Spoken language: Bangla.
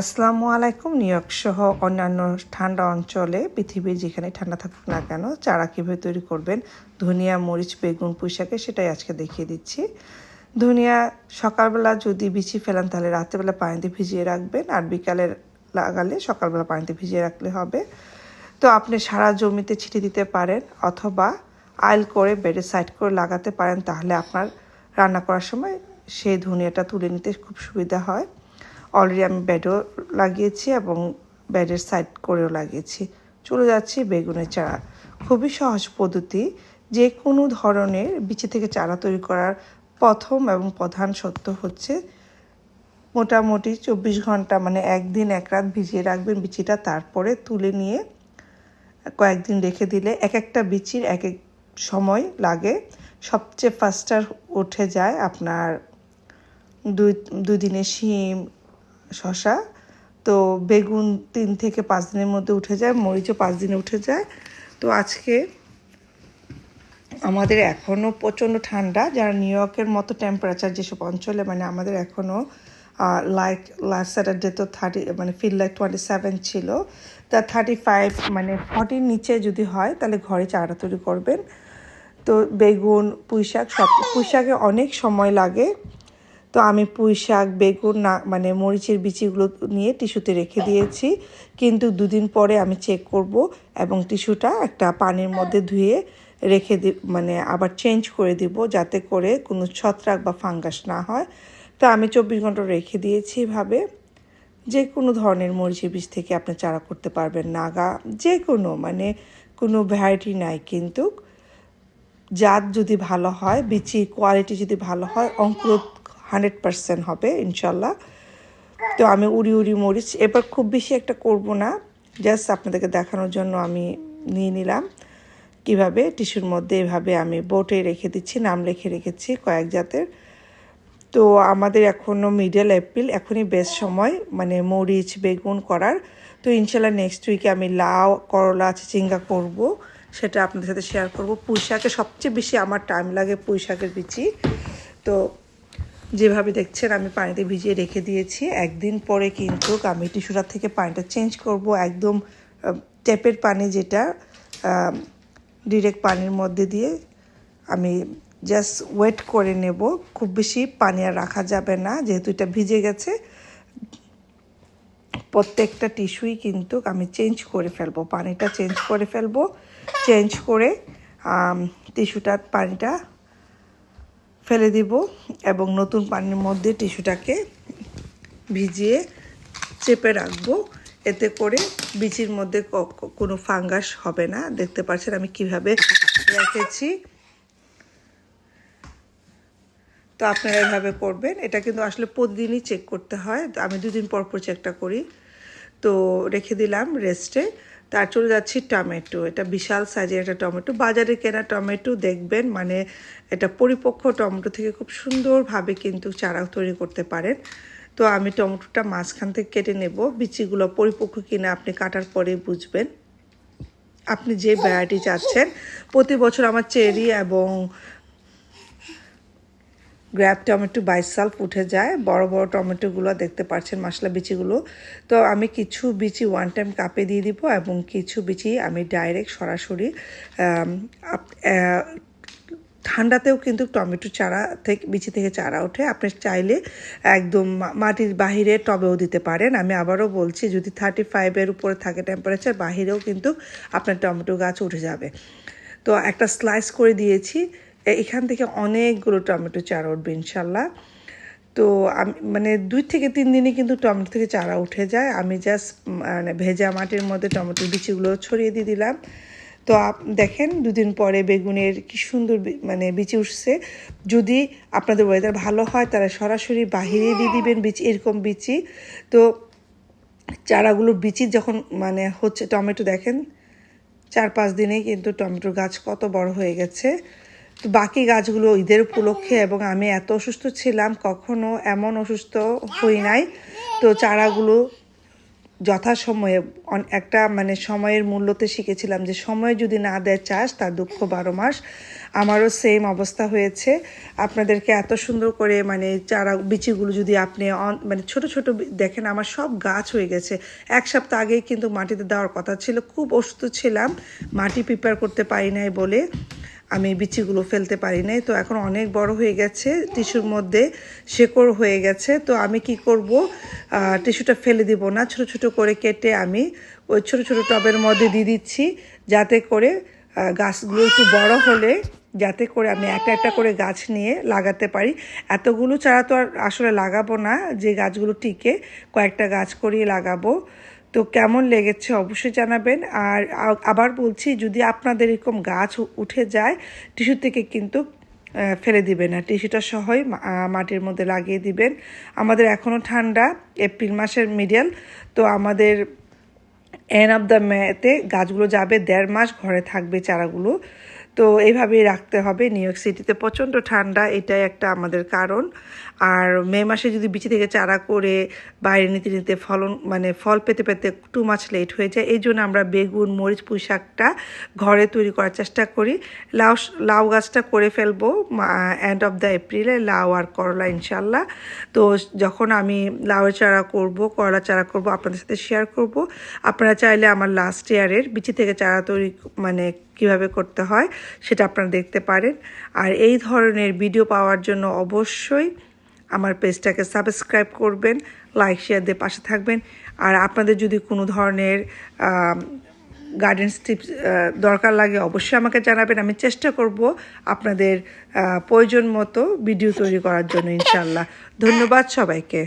আসসালামু আলাইকুম নিউইয়র্ক সহ অন্যান্য ঠান্ডা অঞ্চলে, পৃথিবীর যেখানে ঠান্ডা থাকুক না কেন, চারা কীভাবে তৈরি করবেন, ধনিয়া, মরিচ, বেগুন, পুঁইশাকে সেটাই আজকে দেখিয়ে দিচ্ছি। ধনিয়া সকালবেলা যদি বিছি ফেলান, তাহলে রাত্রেবেলা পানিতে ভিজিয়ে রাখবেন, আর বিকালে লাগালে সকালবেলা পানিতে ভিজিয়ে রাখলে হবে। তো আপনি সারা জমিতে ছিটিয়ে দিতে পারেন, অথবা আইল করে বেডে সাইড করে লাগাতে পারেন, তাহলে আপনার রান্না করার সময় সেই ধনিয়াটা তুলে নিতে খুব সুবিধা হয়। অলরেডি আমি বেডও লাগিয়েছি এবং বেডের সাইড করেও লাগিয়েছি। চলে যাচ্ছি বেগুনের চারা। খুবই সহজ পদ্ধতি। যে কোনো ধরনের বিচি থেকে চারা তৈরি করার প্রথম এবং প্রধান সত্য হচ্ছে মোটামুটি চব্বিশ ঘণ্টা মানে একদিন এক রাত ভিজিয়ে রাখবেন বিচিটা, তারপরে তুলে নিয়ে কয়েকদিন রেখে দিলে এক একটা বিচির এক এক সময় লাগে। সবচেয়ে ফাস্টার উঠে যায় আপনার দুই দুই দিনে শিম শশা তো বেগুন তিন থেকে পাঁচ দিনের মধ্যে উঠে যায়, মরিচও পাঁচ দিনে উঠে যায়। তো আজকে আমাদের এখনও প্রচণ্ড ঠান্ডা, যারা নিউ ইয়র্কের মতো টেম্পারেচার যেসব অঞ্চলে মানে আমাদের এখনও লাইক লাস্ট স্যাটারডে তো থার্টি মানে ফিল লাইক টোয়েন্টি সেভেন ছিল। তা থার্টি ফাইভ মানে ফর্টির নিচে যদি হয়, তাহলে ঘরে চারা তৈরি করবেন। তো বেগুন পুঁই শাক সব পুঁই শাকে অনেক সময় লাগে। তো আমি পুঁই শাক, বেগুন, না মানে মরিচের বিচিগুলো নিয়ে টিস্যুতে রেখে দিয়েছি। কিন্তু দুদিন পরে আমি চেক করব এবং টিস্যুটা একটা পানির মধ্যে ধুয়ে রেখে দি মানে আবার চেঞ্জ করে দিব যাতে করে কোনো ছত্রাক বা ফাঙ্গাস না হয়। তো আমি চব্বিশ ঘণ্টা রেখে দিয়েছি এভাবে। যে কোনো ধরনের মরিচের বীজ থেকে আপনি চারা করতে পারবেন, নাগা যে কোনো মানে কোনো ভ্যারাইটি নাই কিন্তু, জাত যদি ভালো হয়, বিচি কোয়ালিটি যদি ভালো হয় অঙ্কুরোৎ হান্ড্রেড পারসেন্ট হবে, ইনশাল্লাহ। তো আমি উড়ি উড়ি মরিচ এবার খুব বেশি একটা করব না, জাস্ট আপনাদেরকে দেখানোর জন্য আমি নিয়ে নিলাম। কীভাবে? টিস্যুর মধ্যে এভাবে আমি বোটে রেখে দিচ্ছি, নাম লিখে রেখেছি কয়েক জাতের। তো আমাদের এখনও মিডল এপ্রিল, এখনই বেস্ট সময় মানে মরিচ, বেগুন করার। তো ইনশাল্লাহ নেক্সট উইকে আমি লাউ, করলা, চিচিঙ্গা করব, সেটা আপনাদের সাথে শেয়ার করব। পুঁই শাকে সবচেয়ে বেশি আমার টাইম লাগে পুঁই শাকের বিচি। তো যেভাবে দেখছেন, আমি পানিতে ভিজিয়ে রেখে দিয়েছি। একদিন পরে কিন্তু আমি টিস্যুটার থেকে পানিটা চেঞ্জ করব। একদম ট্যাপের পানি যেটা ডিরেক্ট পানির মধ্যে দিয়ে আমি জাস্ট ওয়েট করে নেব। খুব বেশি পানি আর রাখা যাবে না, যেহেতু এটা ভিজে গেছে। প্রত্যেকটা টিস্যুই কিন্তু আমি চেঞ্জ করে ফেলব, পানিটা চেঞ্জ করে ফেলব। চেঞ্জ করে টিস্যুটার পানিটা ফেলে দিব এবং নতুন পানির মধ্যে টিস্যুটাকে ভিজিয়ে চেপে রাখব। এতে করে বিচির মধ্যে কোনো ফাঙ্গাস হবে না। দেখতে পাচ্ছেন আমি কীভাবে রেখেছি। তো আপনারা এভাবে করবেন। এটা কিন্তু আসলে প্রতিদিনই চেক করতে হয়। আমি দুদিন পর পর চেকটা করি। তো রেখে দিলাম রেস্টে তার চলে যাচ্ছি টমেটো। এটা বিশাল সাইজের একটা টমেটো। বাজারে কেনা টমেটো দেখবেন মানে এটা পরিপক্ক টমেটো থেকে খুব সুন্দরভাবে কিন্তু চারা তৈরি করতে পারেন। তো আমি টমেটোটা মাঝখান থেকে কেটে নেব। বিচিগুলো পরিপক্ক কিনা আপনি কাটার পরে বুঝবেন। আপনি যে ভ্যারাইটি চাচ্ছেন, প্রতি বছর আমার চেরি এবং গ্র্যাপ টমেটো বাইসালফ উঠে যায়। বড় বড় টমেটোগুলো দেখতে পাচ্ছেন মশলা বিচিগুলো। তো আমি কিছু বিচি ওয়ান টাইম কাপে দিয়ে দিব এবং কিছু বিচি আমি ডাইরেক্ট সরাসরি ঠান্ডাতেও কিন্তু টমেটো চারা থেকে, বিচি থেকে চারা ওঠে। আপনি চাইলে একদম মাটির বাহিরে টবেও দিতে পারেন। আমি আবারও বলছি, যদি থার্টি ফাইভের উপরে থাকে টেম্পারেচার বাহিরেও কিন্তু আপনার টমেটো গাছ উঠে যাবে। তো একটা স্লাইস করে দিয়েছি। এখান থেকে অনেকগুলো টমেটো চারা উঠবে, ইনশাল্লাহ। তো আমি মানে দুই থেকে তিন দিনে কিন্তু টমেটো থেকে চারা উঠে যায়। আমি জাস্ট মানে ভেজা মাটির মধ্যে টমেটোর বিচিগুলো ছড়িয়ে দিয়ে দিলাম। তো আপ, দেখেন, দুদিন পরে বেগুনের কি সুন্দর মানে বিচি উঠছে। যদি আপনাদের ওয়েদার ভালো হয়, তারা সরাসরি বাহিরে দিয়ে দিবেন বিচি, এরকম বিচি। তো চারাগুলোর বিচি যখন মানে হচ্ছে টমেটো, দেখেন, চার পাঁচ দিনেই কিন্তু টমেটোর গাছ কত বড় হয়ে গেছে। তো বাকি গাছগুলো ঈদের উপলক্ষে এবং আমি এত অসুস্থ ছিলাম, কখনো এমন অসুস্থ হই নাই। তো চারাগুলো যথাসময়ে একটা মানে সময়ের মূল্যতে শিখেছিলাম যে সময় যদি না দেয় চাষ, তার দুঃখ বারো মাস। আমারও সেম অবস্থা হয়েছে। আপনাদেরকে এত সুন্দর করে মানে চারা, বিচিগুলো যদি আপনি মানে ছোট ছোট দেখেন আমার সব গাছ হয়ে গেছে। এক সপ্তাহ আগেই কিন্তু মাটিতে দেওয়ার কথা ছিল। খুব অসুস্থ ছিলাম, মাটি প্রিপেয়ার করতে পারি নাই বলে। আমি বিচিগুলো ফেলতে পারি নাই। তো এখন অনেক বড় হয়ে গেছে, টিস্যুর মধ্যে শেকড় হয়ে গেছে। তো আমি কি করব? টিস্যুটা ফেলে দিব না। ছোট ছোট করে কেটে আমি ওই ছোট ছোট টবের মধ্যে দিয়ে দিচ্ছি, যাতে করে গাছগুলো একটু বড় হলে, যাতে করে আমি একটা একটা করে গাছ নিয়ে লাগাতে পারি। এতগুলো চারা তো আর আসলে লাগাবো না। যে গাছগুলো টিকে, কয়েকটা গাছ করিয়ে লাগাবো। তো কেমন লেগেছে অবশ্যই জানাবেন। আর আবার বলছি, যদি আপনাদের এরকম গাছ উঠে যায়, টিস্যু থেকে কিন্তু ফেলে দিবেন না টিস্যুটা সহই মাটির মধ্যে লাগিয়ে দিবেন। আমাদের এখনও ঠান্ডা, এপ্রিল মাসের মিডিয়াল তো আমাদের এন্ড অফ দ্য মেতে গাছগুলো যাবে দেড় মাস, ঘরে থাকবে চারাগুলো। তো এইভাবেই রাখতে হবে। নিউ ইয়র্ক সিটিতে প্রচণ্ড ঠান্ডা, এটাই একটা আমাদের কারণ। আর মে মাসে যদি বিচি থেকে চারা করে বাইরে নিতে নিতে ফলন মানে ফল পেতে পেতে টু মাছ লেট হয়ে যায়, এই জন্য আমরা বেগুন, মরিচ, পুঁই শাকটা ঘরে তৈরি করার চেষ্টা করি। লাউ লাউ গাছটা করে ফেলব এন্ড অফ দ্য এপ্রিলে লাউ আর করলা ইনশাল্লাহ তো যখন আমি লাউয়ের চারা করব করলা চারা করব, আপনাদের সাথে শেয়ার করব। আপনারা চাইলে আমার লাস্ট ইয়ারের বিচি থেকে চারা তৈরি মানে কীভাবে করতে হয় সেটা আপনারা দেখতে পারেন। আর এই ধরনের ভিডিও পাওয়ার জন্য অবশ্যই আমার পেজটাকে সাবস্ক্রাইব করবেন, লাইক শেয়ার দিয়ে পাশে থাকবেন। আর আপনাদের যদি কোনো ধরনের গার্ডেন্স টিপস দরকার লাগে অবশ্যই আমাকে জানাবেন। আমি চেষ্টা করব আপনাদের প্রয়োজন মতো ভিডিও তৈরি করার জন্য ইনশাল্লাহ ধন্যবাদ সবাইকে।